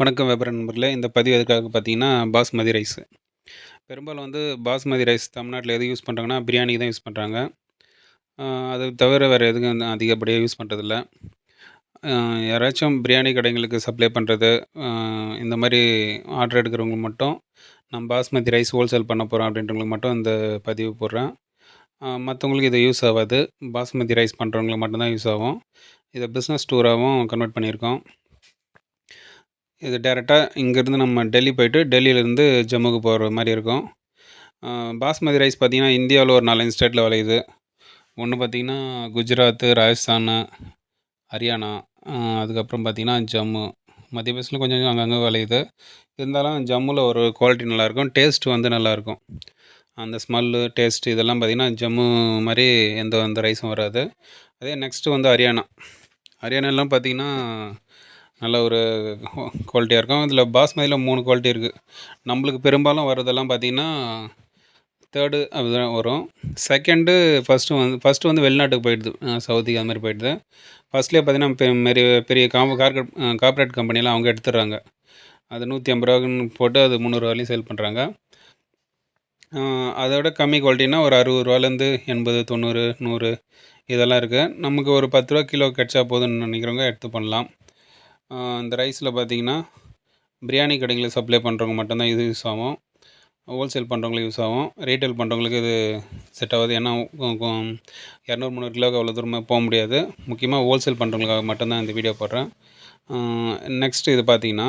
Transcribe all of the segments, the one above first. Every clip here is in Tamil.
வணக்கம் வியாபார நண்பர்களே. இந்த பதிவு எதுக்காக பார்த்தீங்கன்னா பாஸ்மதி ரைஸு பெரும்பாலும் வந்து பாஸ்மதி ரைஸ் தமிழ்நாட்டில் எது யூஸ் பண்ணுறாங்கன்னா பிரியாணிக்கு தான் யூஸ் பண்ணுறாங்க அது தவிர வேறு எதுக்கும் வந்து அதிகப்படியாக யூஸ் பண்ணுறதில்ல யாராச்சும் பிரியாணி கடைங்களுக்கு சப்ளை பண்ணுறது இந்த மாதிரி ஆர்டர் எடுக்கிறவங்களுக்கு மட்டும் நான் பாஸ்மதி ரைஸ் ஹோல்சேல் பண்ண போகிறோம் அப்படின்றவங்களுக்கு மட்டும் இந்த பதிவு போடுறேன். மற்றவங்களுக்கு இது யூஸ் ஆகாது. பாஸ்மதி ரைஸ் பண்ணுறவங்களுக்கு மட்டும்தான் யூஸ் ஆகும். இதை பிஸ்னஸ் டூராகவும் கன்வெர்ட் பண்ணியிருக்கோம். இது டேரெக்டாக இங்கேருந்து நம்ம டெல்லி போயிட்டு டெல்லியிலேருந்து ஜம்முக்கு போகிற மாதிரி இருக்கும். பாஸ்மதி ரைஸ் பார்த்திங்கன்னா இந்தியாவில் ஒரு நாலஞ்சு ஸ்டேட்டில் விளையுது. ஒன்று பார்த்திங்கன்னா குஜராத்து ராஜஸ்தான் ஹரியானா அதுக்கப்புறம் பார்த்திங்கன்னா ஜம்மு. மத்திய பிரதேசில் கொஞ்சம் கொஞ்சம் அங்கங்கே விளையுது. இருந்தாலும் ஜம்முவில் ஒரு குவாலிட்டி நல்லாயிருக்கும். டேஸ்ட் வந்து நல்லாயிருக்கும். அந்த ஸ்மெல்லு டேஸ்ட்டு இதெல்லாம் பார்த்திங்கன்னா ஜம்மு மாதிரி எந்த எந்த ரைஸும் வராது. அதே நெக்ஸ்ட்டு வந்து ஹரியானா. ஹரியானாலாம் பார்த்திங்கன்னா நல்ல ஒரு குவாலிட்டியாக இருக்கும். இதில் பாஸ்மதியில் மூணு குவாலிட்டி இருக்குது நம்மளுக்கு பெரும்பாலும் வரதெல்லாம் பார்த்திங்கன்னா தேர்டு அப்படிதான் வரும். செகண்டு ஃபஸ்ட்டு வந்து ஃபஸ்ட்டு வந்து வெளிநாட்டுக்கு போயிடுது. சவுதிக்கு அது மாதிரி போயிடுது. ஃபஸ்ட்லேயே பார்த்தீங்கன்னா மாரி பெரிய காம்போ கார்கட் கார்பரேட் கம்பெனிலாம் அவங்க எடுத்துடுறாங்க. அது நூற்றி ஐம்பது ரூபான்னு போட்டு அது முந்நூறுவாலையும் சேல் பண்ணுறாங்க அதோட கம்மி குவாலிட்டினா ஒரு அறுபது ரூபாலேருந்து எண்பது தொண்ணூறு நூறு இதெல்லாம் இருக்குது நமக்கு ஒரு பத்து ரூபா கிலோ கிடச்சா போதும்னு நினைக்கிறவங்க எடுத்து பண்ணலாம். இந்த ரைஸில் பார்த்தீங்கன்னா பிரியாணி கடைங்களுக்கு சப்ளை பண்ணுறவங்க மட்டும்தான் இது யூஸ் ஆகும். ஹோல்சேல் பண்ணுறவங்களுக்கு யூஸ் ஆகும். ரீட்டைல் பண்ணுறவங்களுக்கு இது செட் ஆகாது. ஏன்னா இரநூறு முந்நூறு கிலோவுக்கு அவ்வளோ தூரமாக போக முடியாது. முக்கியமாக ஹோல்சேல் பண்ணுறவங்களுக்காக மட்டும்தான் இந்த வீடியோ போடுறேன். நெக்ஸ்ட்டு இது பார்த்தீங்கன்னா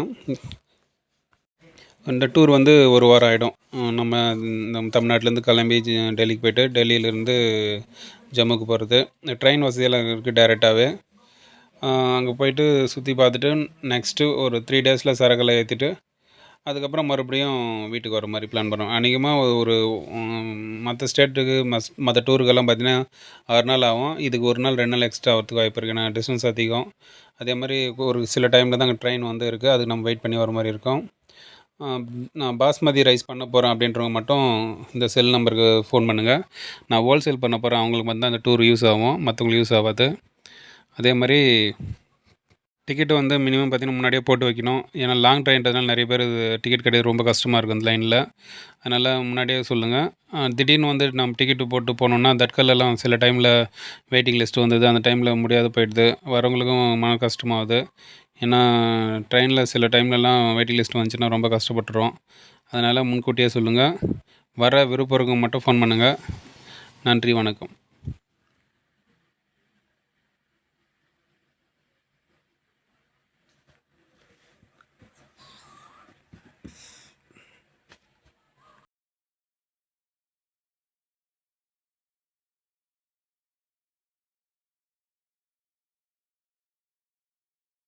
இந்த டூர் வந்து ஒரு வாரம் ஆகிடும் நம்ம நம்ம தமிழ்நாட்டிலேருந்து கிளம்பி டெல்லிக்கு போய்ட்டு டெல்லியிலேருந்து ஜம்முக்கு போகிறது ட்ரெயின் வசதியெல்லாம் இருக்குது டேரெக்டாகவே அங்கே போயிட்டு சுற்றி பார்த்துட்டு நெக்ஸ்ட்டு ஒரு த்ரீ டேஸில் சரகளை ஏற்றிட்டு அதுக்கப்புறம் மறுபடியும் வீட்டுக்கு வர மாதிரி பிளான் பண்ணோம். அநேகமாக ஒரு மற்ற ஸ்டேட்டுக்கு மஸ் மற்ற டூருக்கெல்லாம் பார்த்தீங்கன்னா ஆறு நாள் ஆகும். இதுக்கு ஒரு நாள் ரெண்டு நாள் எக்ஸ்ட்ரா ஆகிறதுக்கு வாய்ப்பு இருக்குது ஏன்னா டிஸ்டன்ஸ் அதிகம். அதே மாதிரி ஒரு சில டைமில் தான் அங்கே ட்ரெயின் வந்து இருக்குது அதுக்கு நம்ம வெயிட் பண்ணி வர மாதிரி இருக்கும். நான் பாஸ்மதி ரைஸ் பண்ண போகிறேன் அப்படின்றவங்க மட்டும் இந்த செல் நம்பருக்கு ஃபோன் பண்ணுங்கள் நான் ஹோல்சேல் பண்ண போகிறேன் அவங்களுக்கு மட்டும் அந்த டூர் யூஸ் ஆகும். மற்றவங்களுக்கு யூஸ் ஆகாது. அதே மாதிரி டிக்கெட்டு வந்து மினிமம் பார்த்திங்கன்னா முன்னாடியே போட்டு வைக்கணும். ஏன்னா லாங் ட்ரெயின்றதுனால நிறைய பேர் டிக்கெட் கிடையாது ரொம்ப கஷ்டமாக இருக்கும் அந்த லைனில் அதனால் முன்னாடியே சொல்லுங்கள் திடீர்னு வந்து நம்ம டிக்கெட்டு போட்டு போனோம்னா தட்கல்லாம் சில டைமில் வெயிட்டிங் லிஸ்ட்டு வந்தது. அந்த டைமில் முடியாது போயிடுது. வரவங்களுக்கும் மன கஷ்டமாகுது. ஏன்னா ட்ரெயினில் சில டைம்லலாம் வெயிட்டிங் லிஸ்ட் வந்துச்சுன்னா ரொம்ப கஷ்டப்பட்டுரும் அதனால் முன்கூட்டியே சொல்லுங்கள் வர விருப்பம் மட்டும் ஃபோன் பண்ணுங்கள் நன்றி வணக்கம்.